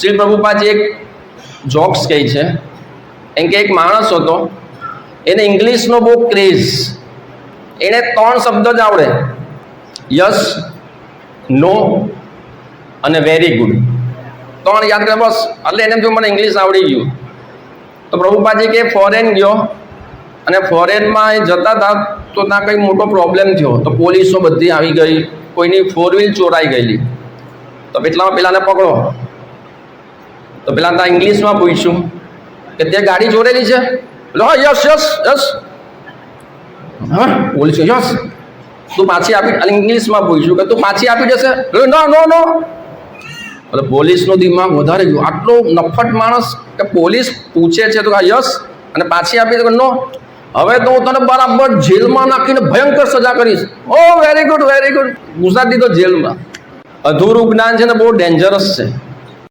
શ્રી પ્રભુપાજી એક જોક્સ કહે છે. એમ કે એક માણસ હતો. એને ઇંગ્લિશનો બહુ ક્રેઝ. એને ત્રણ શબ્દ જ આવડે. યસ, નો અને વેરી ગુડ. ત્રણ યાદ કરે બસ. એટલે એને જો મને ઇંગ્લિશ આવડી ગયું. તો પ્રભુપાજી કે ફોરેન ગયો. અને ફોરેનમાં એ જતા હતા તો ત્યાં કંઈ મોટો પ્રોબ્લેમ થયો. તો પોલીસો બધી આવી ગઈ. કોઈની ફોર વ્હીલ ચોરાઈ ગયેલી. તો પેટલામાં પેલાને પકડો. તો પેલા ત્યાં ઇંગ્લિશમાં પૂછ્યું કે તે ગાડી જોડેલી છે? હા યસ યસ યસ. હા પોલીસ યસ. તું પાછી આપી ઇંગ્લિશમાં પૂછ્યું કે તું પાછી આપી દેશે? નો નો નો. એટલે પોલીસનો દિમાગ વધારે ગયો. આટલો નફટ માણસ કે પોલીસ પૂછે છે તો હા, યસ. અને પાછી આપી દે નો. હવે તો હું તને બરાબર જેલમાં નાખીને ભયંકર સજા કરીશ. ઓ very good very good Gujarati તો જેલમાં. અધૂરું જ્ઞાન છે ને બહુ ડેન્જરસ છે.